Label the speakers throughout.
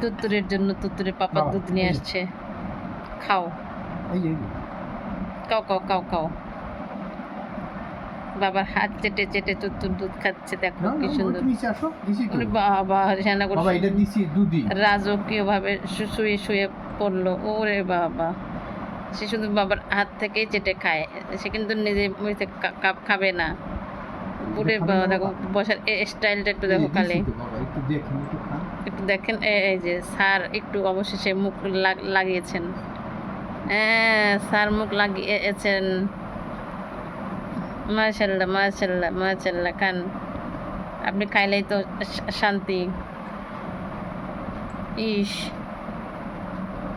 Speaker 1: তুত্তুরের জন্য তুত্তুরের পাপা দুধ নিয়ে আসছে। খাও। কাও কাও কাও কাও বাবার হাত চেটে চেটে তুত্তুর দুধ খাচ্ছে দেখো কি সুন্দর। বাবা সেনা করে।
Speaker 2: বাবা এটা দিছি দুধই
Speaker 1: রাজকীয় ভাবে শুয়ে শুয়ে পড়ল। ওরে বাবা। সে শুধু বাবার হাত থেকেই চেটে খায়। সে কিন্তু নিজে মুখে কা- কা- খাবে না। বুড়ে বাবা দেখো? বসার স্টাইলটা একটু দেখো কালে।
Speaker 2: একটু দেখেন,
Speaker 1: এই যে স্যার একটু অবশেষে মুখ লাগ- লাগিয়েছেন। হ্যাঁ স্যার মুখ লাগিয়েছেন। মাশাল্লাহ মাশাল্লাহ মাশাল্লাহ খান। আপনি খাইলেই তো শান্তি। ইস।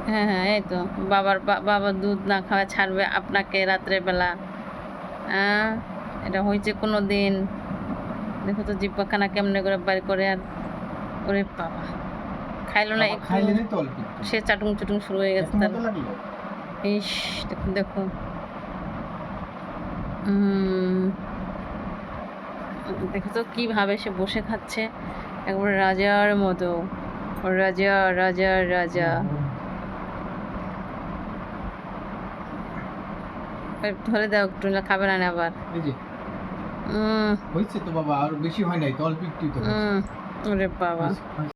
Speaker 1: হ্যাঁ হ্যাঁ এই তো বাবার বাবা দুধ না খাওয়া ছাড়বে আপনাকে রাত্রেবেলা হ্যাঁ এটা হয়েছে কোনো দিন দেখো তো জিব্বাখানা কেমনে করে বাড়ি করে আর ওরে বাবা। খাইলো না সে চাটুং চুটুং শুরু হয়ে গেছে তার। ইস দেখো দেখো দেখো তো কীভাবে সে বসে খাচ্ছে? একবার রাজার মতো। রাজা রাজা রাজা। ধরে দাও একটু না খাবে না না আবার।
Speaker 2: হয়েছে তো বাবা আর বেশি হয় নাই তো অল্প একটু তো হয়েছে।